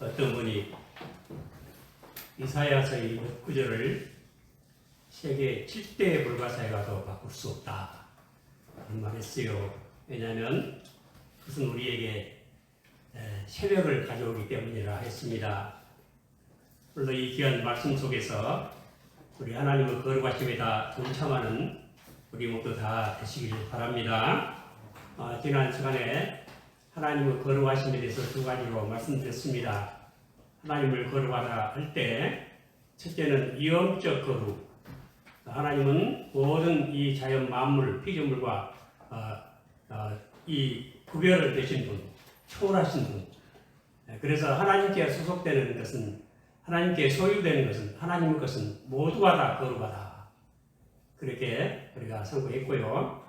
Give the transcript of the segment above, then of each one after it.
어떤 분이 이사야서의 구절을 세계 7대 불가사의가도 바꿀 수 없다. 그런 말 했어요. 왜냐하면 그것은 우리에게 에, 새벽을 가져오기 때문이라 했습니다. 물론 이 귀한 말씀 속에서 우리 하나님의 거룩하심에 다 동참하는 우리 모두 다 되시길 바랍니다. 어, 지난 시간에 하나님의 거룩하심에 대해서 두 가지로 말씀드렸습니다. 하나님을 거룩하다 할 때 첫째는 위험적 거룩. 하나님은 모든 이 자연 만물, 피조물과 어, 어, 이 구별을 되신 분, 초월하신 분. 네, 그래서 하나님께 소속되는 것은 하나님께 소유되는 것은 하나님의 것은 모두가 다 거룩하다. 그렇게 우리가 선고했고요.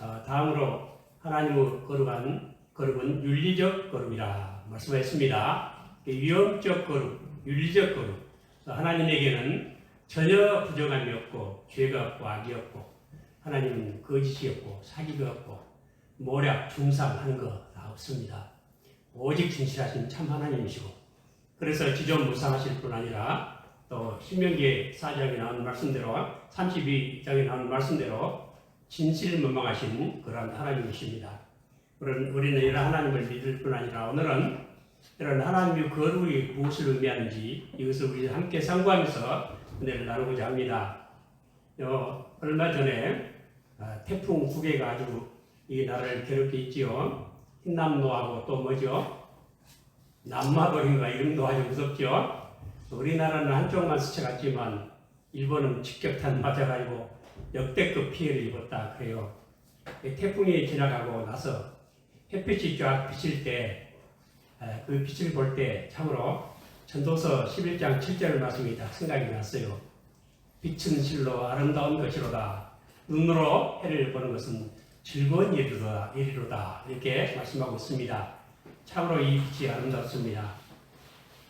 어, 다음으로 하나님의 거룩한 거룩은 윤리적 거룩이라 말씀했습니다. 위험적 거룩, 윤리적 거룩. 하나님에게는 전혀 부정함이 없고 죄가 없고 악이 없고 하나님은 거짓이 없고 사기가 없고 모략, 중상하는 거 다 없습니다. 오직 진실하신 참 하나님이시고 그래서 지존 무상하실 뿐 아니라 또 신명기 4장에 나오는 말씀대로 32장에 나오는 말씀대로 진실무망하신 그런 하나님이십니다. 우리는 이런 하나님을 믿을 뿐 아니라 오늘은 이런 하나님의 거룩이 무엇을 의미하는지 이것을 우리 함께 상고하면서 은혜를 나누고자 합니다. 어, 얼마 전에 아, 태풍 두 개가 아주 이 나라를 괴롭게 있지요. 흰남노하고 또 뭐죠? 남마벌인가 이름도 아주 무섭죠. 우리나라는 한쪽만 스쳐갔지만 일본은 직격탄 맞아가지고 역대급 피해를 입었다 그래요. 이 태풍이 지나가고 나서 햇빛이 쫙 비칠 때 그 빛을 볼 때 참으로 전도서 11장 7절 말씀이 딱 생각이 났어요. 빛은 실로 아름다운 것이로다. 눈으로 해를 보는 것은 즐거운 일이로다. 일이로다. 이렇게 말씀하고 있습니다. 참으로 이 빛이 아름답습니다.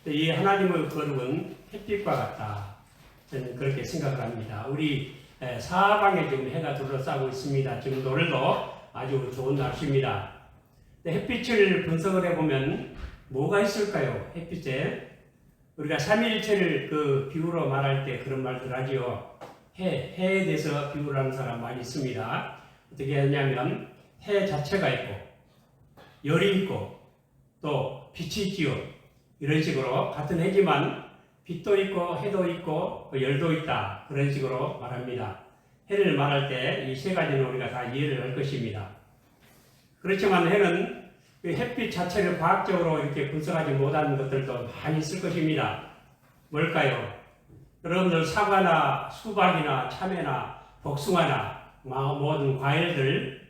이 하나님의 거룩은 햇빛과 같다. 저는 그렇게 생각을 합니다. 우리 사방에 지금 해가 둘러싸고 있습니다. 지금 오늘도 아주 좋은 날씨입니다. 햇빛을 분석을 해보면 뭐가 있을까요? 햇빛에 우리가 삼일체를 그 비유로 말할 때 그런 말들 하지요. 해, 해에 대해서 비유를 하는 사람 많이 있습니다. 어떻게 하냐면 해 자체가 있고 열이 있고 또 빛이 있지요. 이런 식으로 같은 해지만 빛도 있고 해도 있고 열도 있다. 그런 식으로 말합니다. 해를 말할 때 이 세 가지는 우리가 다 이해를 할 것입니다. 그렇지만 해는 그 햇빛 자체를 과학적으로 이렇게 분석하지 못하는 것들도 많이 있을 것입니다. 뭘까요? 여러분들 사과나 수박이나 참외나 복숭아나 모든 과일들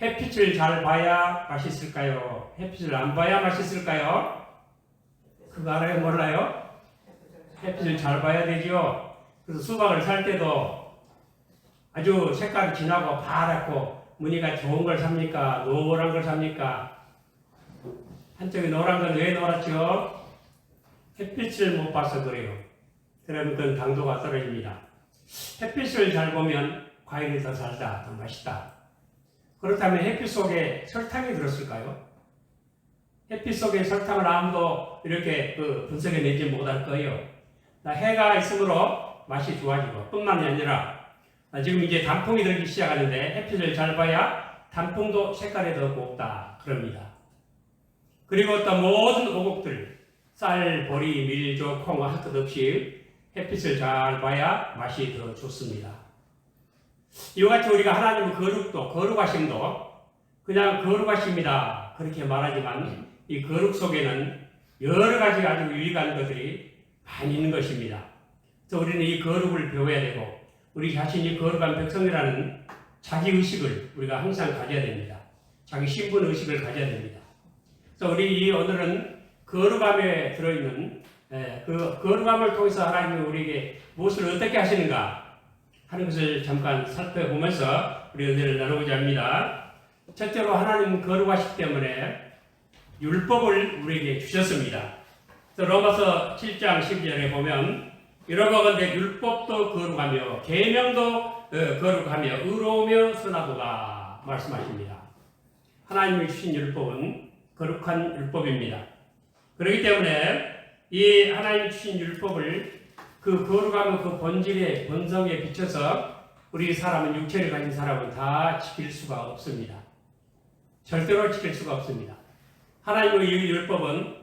햇빛을 잘 봐야 맛있을까요? 햇빛을 안 봐야 맛있을까요? 그거 알아요? 몰라요? 햇빛을 잘 봐야 되죠. 그래서 수박을 살 때도 아주 색깔이 진하고 파랗고 무늬가 좋은 걸 삽니까? 노란 걸 삽니까? 한쪽이 노란 건 왜 노랗죠? 햇빛을 못 봐서 그래요. 그러면 그건 당도가 떨어집니다. 햇빛을 잘 보면 과일이 더 살다, 더 맛있다. 그렇다면 햇빛 속에 설탕이 들었을까요? 햇빛 속에 설탕을 아무도 이렇게 그 분석해내지 못할 거예요. 해가 있으므로 맛이 좋아지고 뿐만이 아니라 지금 이제 단풍이 들기 시작하는데 햇빛을 잘 봐야 단풍도 색깔이 더 곱다 그럽니다. 그리고 또 모든 오곡들 쌀, 보리, 밀조, 콩 할 것 없이 햇빛을 잘 봐야 맛이 더 좋습니다. 이와 같이 우리가 하나님의 거룩도 거룩하심도 그냥 거룩하십니다. 그렇게 말하지만 이 거룩 속에는 여러 가지 아주 유익한 것들이 많이 있는 것입니다. 그래서 우리는 이 거룩을 배워야 되고 우리 자신이 거룩한 백성이라는 자기 의식을 우리가 항상 가져야 됩니다. 자기 신분 의식을 가져야 됩니다. 그래서 우리 이 오늘은 거룩함에 들어있는 예, 그 거룩함을 통해서 하나님이 우리에게 무엇을 어떻게 하시는가 하는 것을 잠깐 살펴보면서 우리 은혜를 나누고자 합니다. 첫째로 하나님은 거룩하시기 때문에 율법을 우리에게 주셨습니다. 로마서 7장 12절에 보면 이러거건대 율법도 거룩하며 계명도 어, 거룩하며 의로우며 선하도다 말씀하십니다. 하나님이 주신 율법은 거룩한 율법입니다. 그렇기 때문에 이 하나님 주신 율법을 그 거룩하면 그 본질의 본성에 비춰서 우리 사람은 육체를 가진 사람은 다 지킬 수가 없습니다. 절대로 지킬 수가 없습니다. 하나님의 이 율법은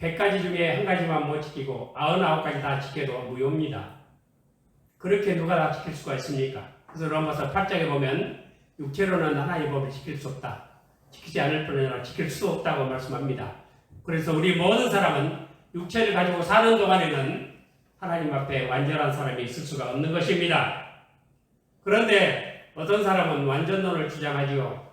100가지 중에 한 가지만 못 지키고 99가지 다 지켜도 무효입니다. 그렇게 누가 다 지킬 수가 있습니까? 그래서 로마서 8장에 보면 육체로는 하나님의 법을 지킬 수 없다. 지키지 않을 뿐 아니라 지킬 수 없다고 말씀합니다. 그래서 우리 모든 사람은 육체를 가지고 사는 동안에는 하나님 앞에 완전한 사람이 있을 수가 없는 것입니다. 그런데 어떤 사람은 완전론을 주장하지요.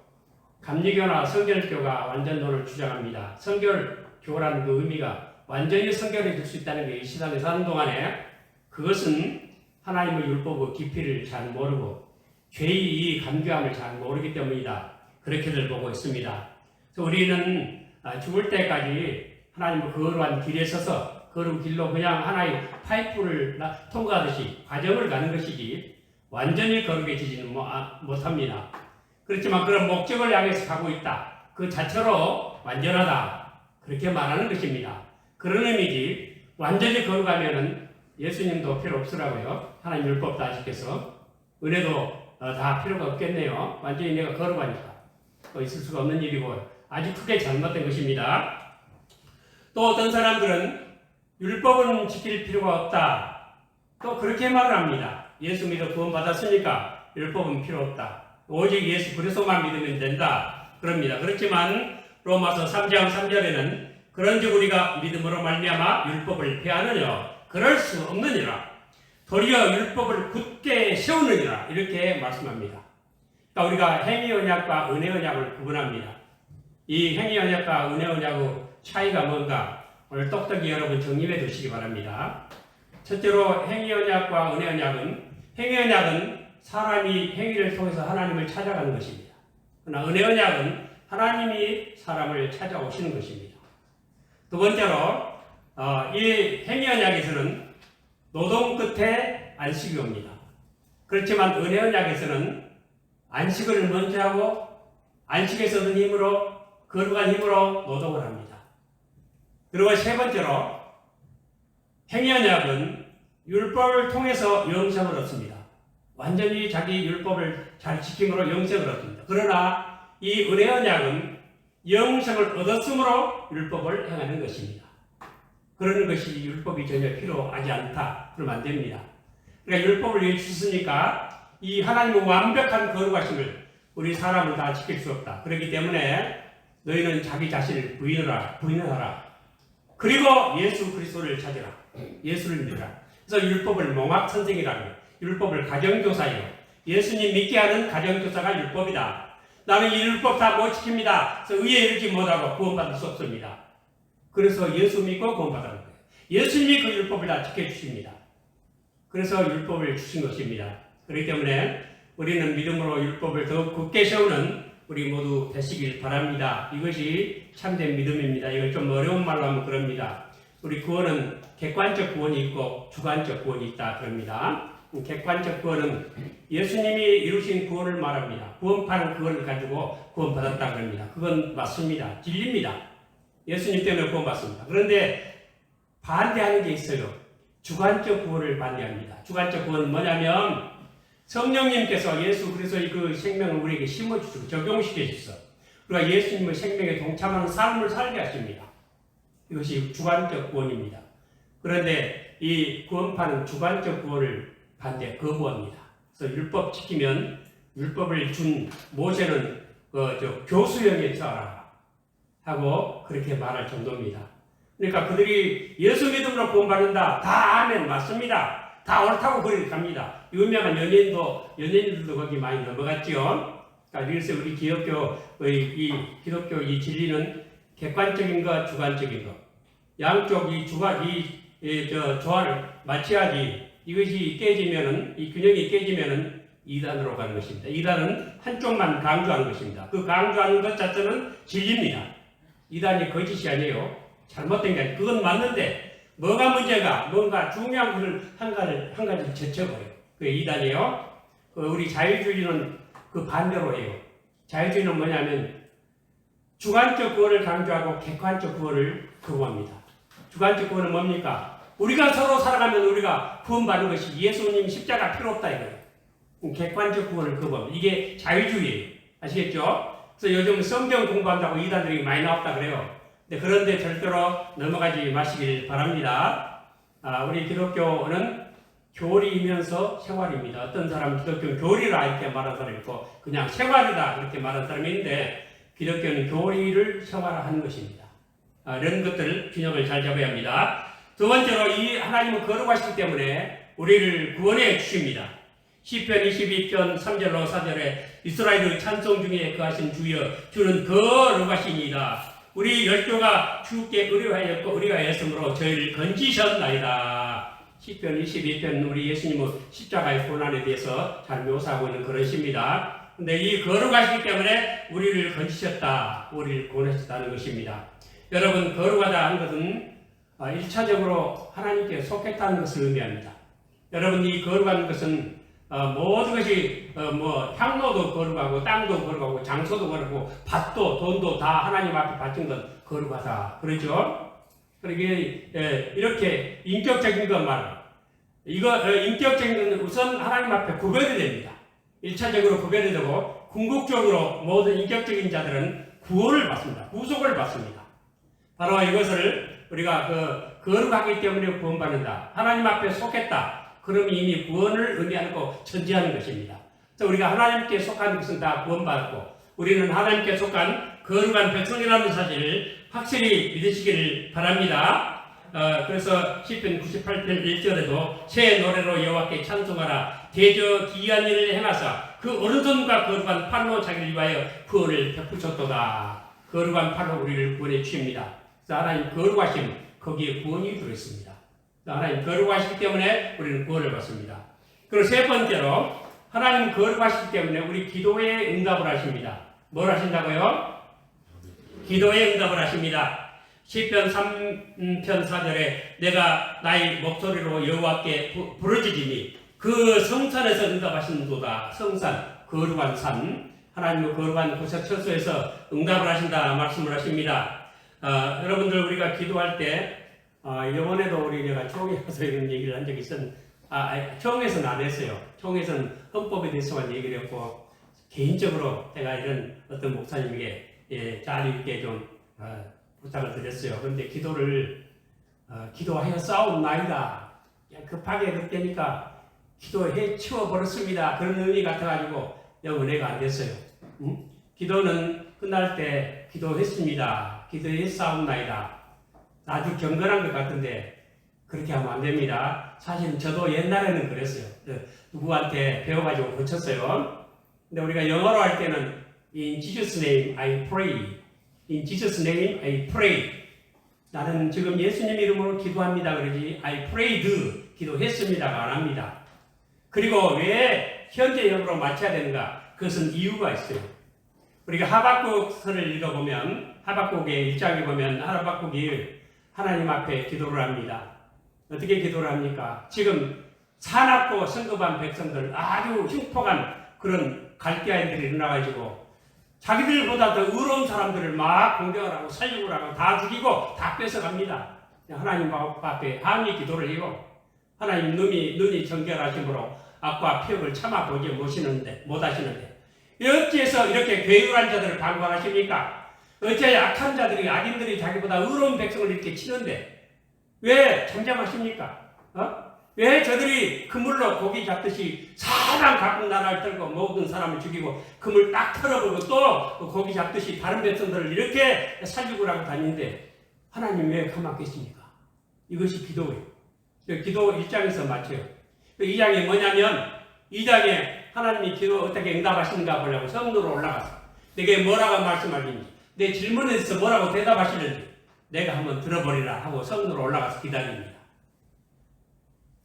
감리교나 성결교가 완전론을 주장합니다. 성결 교라는 그 의미가 완전히 성결해질 수 있다는 게이 시간에 사는 동안에 그것은 하나님의 율법의 깊이를 잘 모르고 죄의 이 감교함을 잘 모르기 때문이다. 그렇게들 보고 있습니다. 그래서 우리는 아, 죽을 때까지 하나님의 거룩한 길에 서서 거룩 길로 그냥 하나의 파이프를 나- 통과하듯이 과정을 가는 것이지 완전히 거룩해지지는 뭐, 아, 못합니다. 그렇지만 그런 목적을 향해서 가고 있다. 그 자체로 완전하다. 그렇게 말하는 것입니다. 그런 의미지 완전히 거룩하면은 예수님도 필요 없으라고요. 하나님 율법 다 지켜서 은혜도 어, 다 필요가 없겠네요. 완전히 내가 거룩하니까 또 있을 수가 없는 일이고 아주 크게 잘못된 것입니다. 또 어떤 사람들은 율법은 지킬 필요가 없다. 또 그렇게 말을 합니다. 예수 믿어 구원 받았으니까 율법은 필요 없다. 오직 예수 그리스도만 믿으면 된다. 그럽니다. 그렇지만 로마서 3장 3절에는 그런즉 우리가 믿음으로 말미암아 율법을 폐하느냐 그럴 수 없느니라. 도리어 율법을 굳게 세우느니라 이렇게 말씀합니다. 그러니까 우리가 행위 언약과 은혜 언약을 구분합니다. 이 행위 언약과 은혜 언약의 차이가 뭔가 오늘 똑똑히 여러분 정리해 두시기 바랍니다. 첫째로 행위 언약과 은혜 언약은 행위 언약은 사람이 행위를 통해서 하나님을 찾아가는 것입니다. 그러나 은혜 언약은 하나님이 사람을 찾아오시는 것입니다. 두 번째로 어, 이 행위 언약에서는 노동 끝에 안식이 옵니다. 그렇지만 은혜 언약에서는 안식을 먼저 하고 안식에서 얻은 힘으로 거룩한 힘으로 노동을 합니다. 그리고 세 번째로 행위 언약은 율법을 통해서 영생을 얻습니다. 완전히 자기 율법을 잘 지킴으로 영생을 얻습니다. 그러나 이 은혜 언약은 영생을 얻었으므로 율법을 행하는 것입니다. 그러는 것이 율법이 전혀 필요하지 않다. 그러면 안 됩니다. 그러니까 율법을 왜 주셨으니까 이 하나님의 완벽한 거룩하심을 우리 사람은 다 지킬 수 없다. 그렇기 때문에 너희는 자기 자신을 부인하라, 부인하라. 그리고 예수 그리스도를 찾으라. 예수를 믿으라. 그래서 율법을 몽학 선생이라고 율법을 가정교사예요. 예수님 믿게 하는 가정교사가 율법이다. 나는 이 율법 다 못 지킵니다. 그래서 의에 이르지 못하고 구원받을 수 없습니다. 그래서 예수 믿고 구원받는 거예요. 예수님이 그 율법을 다 지켜주십니다. 그래서 율법을 주신 것입니다. 그렇기 때문에 우리는 믿음으로 율법을 더욱 굳게 세우는 우리 모두 되시길 바랍니다. 이것이 참된 믿음입니다. 이걸 좀 어려운 말로 하면 그럽니다. 우리 구원은 객관적 구원이 있고 주관적 구원이 있다 그럽니다. 객관적 구원은 예수님이 이루신 구원을 말합니다. 구원판 그걸 가지고 구원받았다 그럽니다. 그건 맞습니다. 진리입니다. 예수님 때문에 구원받습니다. 그런데 반대하는 게 있어요. 주관적 구원을 반대합니다. 주관적 구원은 뭐냐면 성령님께서 예수 그리스도의 그 생명을 우리에게 심어주시고 적용시켜 주셔서 우리가 예수님의 생명에 동참하는 삶을 살게 하십니다. 이것이 주관적 구원입니다. 그런데 이 구원파는 주관적 구원을 반대 거부합니다. 그래서 율법 지키면 율법을 준 모세는 그저 교수형에 처하라 하고 그렇게 말할 정도입니다. 그러니까 그들이 예수 믿음으로 구원받는다. 다 아멘 맞습니다. 다 옳다고 그렇게 갑니다. 유명한 연예인도 연예인들도 거기 많이 넘어갔죠. 그러니까 그래서 우리 기독교의 이 기독교 이 진리는 객관적인 것, 주관적인 것, 양쪽 이 주관 이저 조화를 맞춰야지 이것이 깨지면은 이 균형이 깨지면은 이단으로 가는 것입니다. 이단은 한쪽만 강조하는 것입니다. 그 강조하는 것 자체는 진리입니다. 이단이 거짓이 아니에요. 잘못된 게 아니에요. 그건 맞는데 뭐가 문제가 뭔가 중요한 것을 한 가지 한 가지 제쳐버려요. 그게 이단이에요. 그 우리 자유주의는 그 반대로 해요. 자유주의는 뭐냐면 주관적 구원을 강조하고 객관적 구원을 거부합니다. 주관적 구원은 뭡니까? 우리가 서로 살아가면 우리가 구원받는 것이 예수님 십자가 필요 없다 이거예요. 객관적 구원을 그법 이게 자유주의예요. 아시겠죠? 그래서 요즘 성경 공부한다고 이단들이 많이 나왔다 그래요. 근데 그런데 절대로 넘어가지 마시길 바랍니다. 아, 우리 기독교는 교리이면서 생활입니다. 어떤 사람은 기독교는 교리라 이렇게 말하는 사람이 있고 그냥 생활이다 이렇게 말하는 사람이 있는데 기독교는 교리를 생활화하는 것입니다. 아, 이런 것들 균형을 잘 잡아야 합니다. 두 번째로 이 하나님은 거룩하시기 때문에 우리를 구원해 주십니다. 시편 22편 3절로 4절에 이스라엘의 찬송 중에 거하신 주여 주는 거룩하시니이다. 우리 열조가 주께 의뢰하였고 애씀으로 저희를 건지셨나이다. 시편 22편 우리 예수님은 십자가의 고난에 대해서 잘 묘사하고 있는 그런 시입니다. 근데 이 거룩하시기 때문에 우리를 건지셨다. 우리를 구원하셨다는 것입니다. 여러분 거룩하다 하는 것은 아, 1차적으로 하나님께 속했다는 것을 의미합니다. 여러분 이 거룩한 것은 어, 모든 것이 어, 뭐 향로도 거룩하고 땅도 거룩하고 장소도 거룩하고 밭도 돈도 다 하나님 앞에 바친 건 거룩하다. 그렇죠? 그러게 예, 이렇게 인격적인 것만 이거 어, 인격적인 것은 우선 하나님 앞에 구별이 됩니다. 1차적으로 구별이 되고 궁극적으로 모든 인격적인 자들은 구원을 받습니다. 구속을 받습니다. 바로 이것을 우리가 그 거룩하기 때문에 구원받는다. 하나님 앞에 속했다. 그럼 이미 구원을 의미하고 전제하는 것입니다. 그래서 우리가 하나님께 속한 것은 다 구원받고 우리는 하나님께 속한 거룩한 백성이라는 사실을 확실히 믿으시기를 바랍니다. 어, 그래서 시편 98편 1절에도 새 노래로 여호와께 찬송하라 대저 기이한 일을 행하사 그 오른손과 거룩한 팔로 자기를 위하여 구원을 베푸셨도다. 거룩한 팔로 우리를 구원해 주십니다. 하나님 거룩하심 거기에 구원이 들어있습니다. 하나님 거룩하시기 때문에 우리는 구원을 받습니다. 그리고 세 번째로 하나님 거룩하시기 때문에 우리 기도에 응답을 하십니다. 뭘 하신다고요? 기도에 응답을 하십니다. 시편 3편 4절에 내가 나의 목소리로 여호와께 부- 부르짖으니 그 성산에서 응답하신도다. 성산 거룩한 산 하나님의 거룩한 구석 처소에서 응답을 하신다 말씀을 하십니다. 어, 여러분들 우리가 기도할 때 어, 이번에도 우리 내가 총회 가서 이런 얘기를 한 적이 있었는데 아, 총회에서는 안 했어요. 총회에서는 헌법에 대해서만 얘기를 했고 개인적으로 제가 이런 어떤 목사님에게 예, 잘 있게 좀 어, 부탁을 드렸어요. 그런데 기도를 어, 기도하여 싸움나이다. 그냥 급하게 그때니까 기도해 치워버렸습니다. 그런 의미 같아가지고 영 은혜가 안 됐어요. 응? 기도는 끝날 때 기도했습니다. 기도해 싸움나이다. 아주 경건한 것 같은데 그렇게 하면 안 됩니다. 사실 저도 옛날에는 그랬어요. 그 누구한테 배워가지고 고쳤어요. 근데 우리가 영어로 할 때는 In Jesus' name I pray. In Jesus' name I pray. 나는 지금 예수님 이름으로 기도합니다. 그러지 I prayed. 기도했습니다가 안 합니다. 그리고 왜 현재형으로 맞춰야 되는가? 그것은 이유가 있어요. 우리가 하박국서를 읽어보면 하박국의 1장에 보면 하박국이 하나님 앞에 기도를 합니다. 어떻게 기도를 합니까? 지금 사납고 성급한 백성들 아주 흉폭한 그런 갈대아이들이 일어나가지고 자기들보다 더 의로운 사람들을 막 공격을 하고 살육을 하고 다 죽이고 다 뺏어갑니다. 하나님 앞에 함이 기도를 해요. 하나님 눈이 눈이 정결하심으로 악과 피역을 참아 보지 못하시는데 못하시는데 어찌해서 이렇게 괴율한 자들을 방관하십니까? 어째 약한 자들이 악인들이 자기보다 의로운 백성을 이렇게 치는데 왜 잠잠하십니까? 어? 왜 저들이 그물로 고기 잡듯이 사방 각국 나라를 떨고 모든 사람을 죽이고 그물 딱 털어버리고 또그 고기 잡듯이 다른 백성들을 이렇게 하고 다니는데 하나님 왜 가만 계십니까? 이것이 기도예요. 기도 1장에서 맞춰요. 2장이 뭐냐면 2장에 하나님이 기도 어떻게 응답하시는가 보려고 성도로 올라가서 내게 뭐라고 말씀하시는지 내 질문에 대해서 뭐라고 대답하시는지 내가 한번 들어버리라 하고 성도로 올라가서 기다립니다.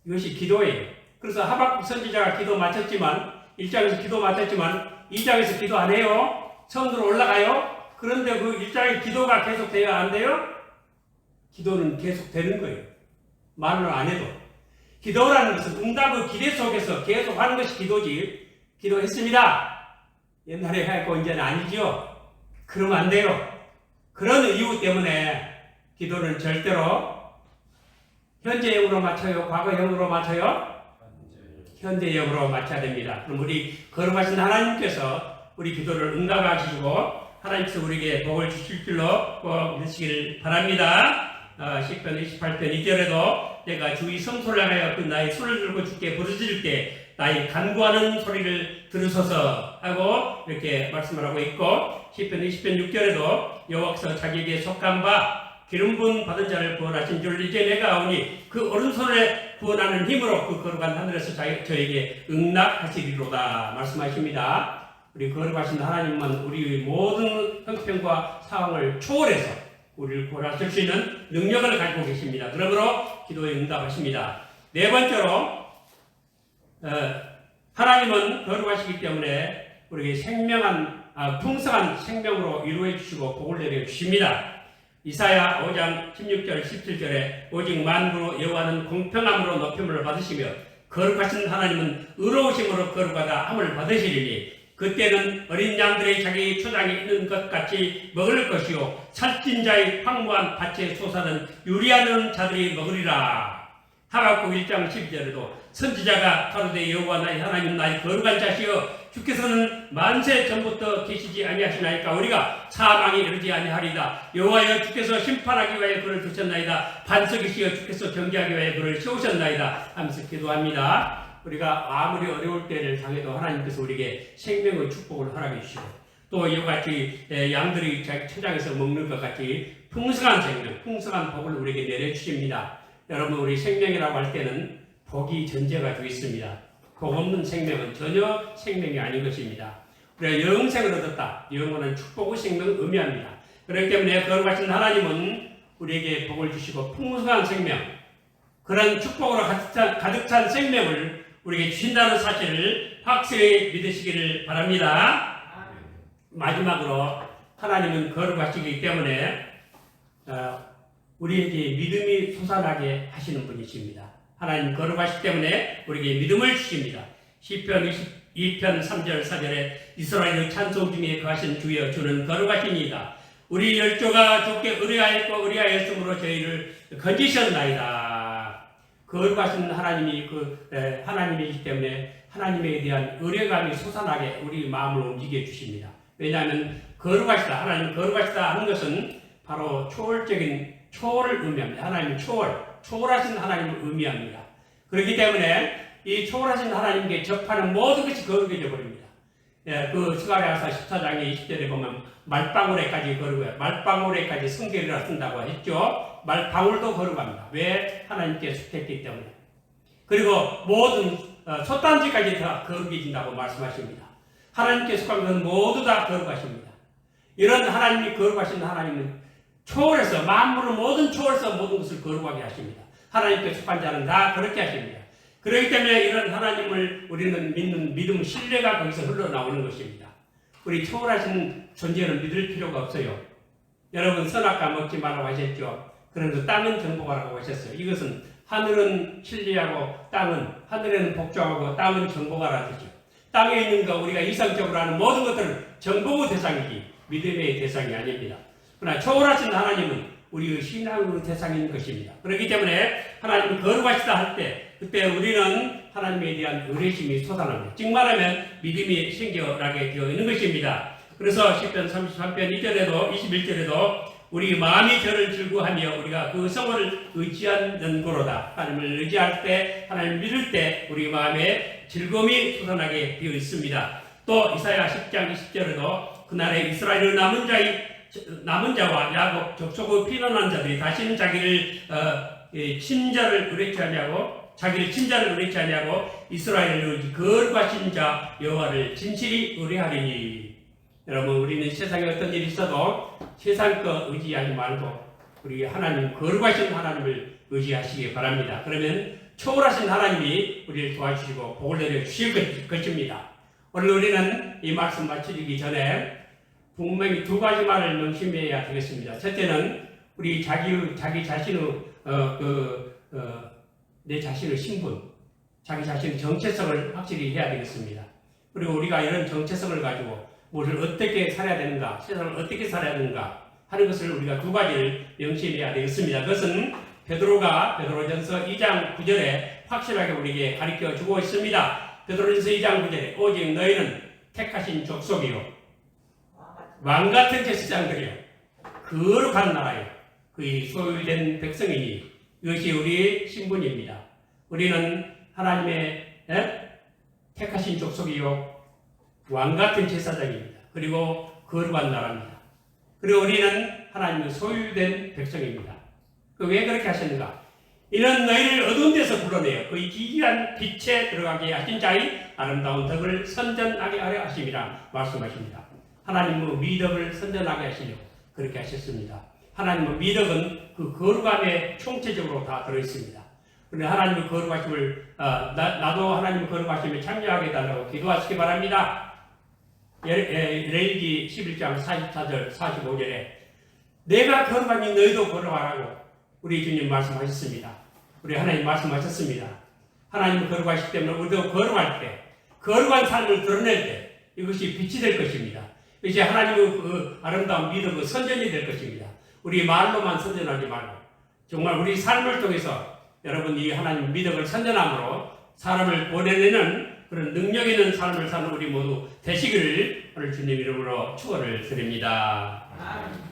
이것이 기도예요. 그래서 하박국 선지자가 기도 마쳤지만 1장에서 기도 마쳤지만 2장에서 기도 안 해요. 성도로 올라가요. 그런데 그 1장의 기도가 계속 돼야 안 돼요? 기도는 계속 되는 거예요. 말을 안 해도. 기도라는 것은 응답의 기대 속에서 계속 하는 것이 기도지. 기도했습니다. 옛날에 했고 이제는 아니죠. 그러면 안 돼요. 그런 이유 때문에 기도는 절대로 현재형으로 맞춰요? 과거형으로 맞춰요? 현재형으로 맞춰야 됩니다. 그럼 우리 거룩하신 하나님께서 우리 기도를 응답하시고 하나님께서 우리에게 복을 주실 줄로 꼭 믿으시길 바랍니다. 어, 10편 28편 2절에도 내가 주의 성소를 향하여 그 나의 손을 들고 주께 부르짖을 때 나의 간구하는 소리를 들으소서 하고 이렇게 말씀을 하고 있고 10편 20편 6절에도 여호와께서 자기에게 속한 바 기름 부은 받은 자를 구원하신 줄 이제 내가 아오니 그 오른손에 구원하는 힘으로 그 거룩한 하늘에서 자- 저에게 응답하시리로다 말씀하십니다. 우리 거룩하신 하나님은 우리의 모든 형편과 상황을 초월해서 우리를 구원하실 수 있는 능력을 가지고 계십니다. 그러므로 기도에 응답하십니다. 네 번째로 어, 하나님은 거룩하시기 때문에 우리에게 생명한 아, 풍성한 생명으로 위로해 주시고 복을 내려 주십니다. 이사야 5장 16절 17절에 오직 만구로 여호와는 공평함으로 높임을 받으시며 거룩하신 하나님은 의로우심으로 거룩하다 함을 받으시리니 그때는 어린 양들이 자기 초장에 있는 것 같이 먹을 것이요. 살찐 자의 황무한 밭에 솟아는 유리하는 자들이 먹으리라. 하박국 1장 12절에도 선지자가 가로되 여호와 나의 하나님 나의 거룩한 자시여 주께서는 만세 전부터 계시지 아니하시나이까? 우리가 사망에 이르지 아니하리다. 여호와여 주께서 심판하기 위하여 그를 두셨나이다. 반석이시여 주께서 경계하기 위하여 그를 세우셨나이다. 하면서 기도합니다 우리가 아무리 어려울 때를 당해도 하나님께서 우리에게 생명의 축복을 허락해 주시고 또 이와 같이 에, 양들이 천장에서 먹는 것 같이 풍성한 생명, 풍성한 복을 우리에게 내려주십니다. 여러분 우리 생명이라고 할 때는 복이 전제가 되어 있습니다. 복 없는 생명은 전혀 생명이 아닌 것입니다. 우리가 영생을 얻었다. 영원한 축복의 생명을 의미합니다. 그렇기 때문에 거룩하신 하나님은 우리에게 복을 주시고 풍성한 생명, 그런 축복으로 가득 찬 생명을 우리에게 주신다는 사실을 확실히 믿으시기를 바랍니다. 마지막으로 하나님은 거룩하시기 때문에 어, 우리에게 믿음이 솟아나게 하시는 분이십니다. 하나님 거룩하시기 때문에 우리에게 믿음을 주십니다. 시편 22편 3절 4절에 이스라엘의 찬송 중에 거하신 주여 주는 거룩하십니다. 우리 열조가 주께 의뢰하였고 의뢰하였으므로 저희를 건지셨나이다. 거룩하신 하나님이 그 에, 하나님이기 때문에 하나님에 대한 의뢰감이 솟아나게 우리 마음을 움직여 주십니다. 왜냐하면 거룩하시다 하나님 거룩하시다 하는 것은 바로 초월적인 초월을 의미합니다. 하나님 초월, 초월하신 하나님을 의미합니다. 그렇기 때문에 이 초월하신 하나님께 접하는 모든 것이 거룩해져 버립니다. 예, 그 스가랴서 14장의 20절에 보면 말방울에까지 거룩해요. 말방울에까지 성결이라 쓴다고 했죠. 말 방울도 거룩합니다. 왜? 하나님께 속했기 때문에. 그리고 모든 어, 솥단지까지 다 거룩해진다고 말씀하십니다. 하나님께 속한 것은 모두 다 거룩하십니다. 이런 하나님이 거룩하신 하나님은 초월해서 만물을 모든 초월해서 모든 것을 거룩하게 하십니다. 하나님께 속한 자는 다 그렇게 하십니다. 그렇기 때문에 이런 하나님을 우리는 믿는 믿음, 신뢰가 거기서 흘러나오는 것입니다. 우리 초월하신 존재는 믿을 필요가 없어요. 여러분 선악과 먹지 말라고 하셨죠. 그런데 땅은 정복하라고 하셨어요. 이것은 하늘은 신뢰하고 땅은 하늘에는 복종하고 땅은 정복하라는 뜻이죠. 땅에 있는 거 우리가 이상적으로 하는 모든 것들은 정복의 대상이지 믿음의 대상이 아닙니다. 그러나 초월하신 하나님은 우리의 신앙의 대상인 것입니다. 그렇기 때문에 하나님은 거룩하시다 할 때 그때 우리는 하나님에 대한 의뢰심이 솟아납니다. 즉 말하면 믿음이 생겨나게 되어 있는 것입니다. 그래서 10편 33편 2절에도 21절에도 우리 마음이 저를 즐거하며 우리가 그 성을 의지하는 거로다. 하나님을 의지할 때 하나님을 믿을 때 우리 마음에 즐거움이 솟아나게 되어 있습니다. 또 이사야 10장 20절에도 그날에 이스라엘 남은 자의 남은 자와 야곱 족속의 피난한 자들이 다시는 자기를 어, 이 친자를 의뢰치 아니하고 자기를 친자를 의뢰치 아니하고 이스라엘을 거룩하신 자 여호와를 진실이 의뢰하리니 여러분 우리는 세상에 어떤 일이 있어도 세상 거 의지하지 말고 우리 하나님 거룩하신 하나님을 의지하시기 바랍니다. 그러면 초월하신 하나님이 우리를 도와주시고 복을 내려 주실 것- 것입니다. 오늘 우리는 이 말씀 마치기 전에 분명히 두 가지 말을 명심해야 되겠습니다. 첫째는 우리 자기 자기 자신의 어, 그, 어, 내 자신의 신분, 자기 자신의 정체성을 확실히 해야 되겠습니다. 그리고 우리가 이런 정체성을 가지고 우리를 어떻게 살아야 되는가, 세상을 어떻게 살아야 되는가 하는 것을 우리가 두 가지를 명심해야 되겠습니다. 그것은 베드로가 베드로전서 2장 9절에 확실하게 우리에게 가르쳐 주고 있습니다. 베드로전서 2장 9절에 오직 너희는 택하신 족속이요 왕 같은 제사장들이요 거룩한 나라요 그의 소유된 백성이니 이것이 우리의 신분입니다. 우리는 하나님의 에? 택하신 족속이요 왕 같은 제사장입니다. 그리고 거룩한 나라입니다. 그리고 우리는 하나님의 소유된 백성입니다. 그 왜 그렇게 하셨는가? 이는 너희를 어두운 데서 불러내어 그의 기이한 빛에 들어가게 하신 자의 아름다운 덕을 선전하게 하려 하심이라 말씀하십니다. 하나님의 미덕을 선전하게 하시려 그렇게 하셨습니다. 하나님의 미덕은 그 거룩함에 총체적으로 다 들어있습니다. 그런데 하나님의 거룩하심을 어, 나, 나도 하나님의 거룩하심에 참여하게 해달라고 기도하시기 바랍니다. 레이기 11장 44절 45절에 내가 거룩하니 너희도 거룩하라고 우리 주님 말씀하셨습니다. 우리 하나님 말씀하셨습니다. 하나님 거룩하시기 때문에 우리도 거룩할 때 거룩한 삶을 드러낼 때 이것이 빛이 될 것입니다. 이것이 하나님의 그 아름다운 믿음 그 선전이 될 것입니다. 우리 말로만 선전하지 말고 정말 우리 삶을 통해서 여러분 이 하나님 믿음을 선전함으로 사람을 보내내는 그런 능력 있는 삶을 사는 우리 모두 되시기를 오늘 주님 이름으로 축원을 드립니다. 아멘.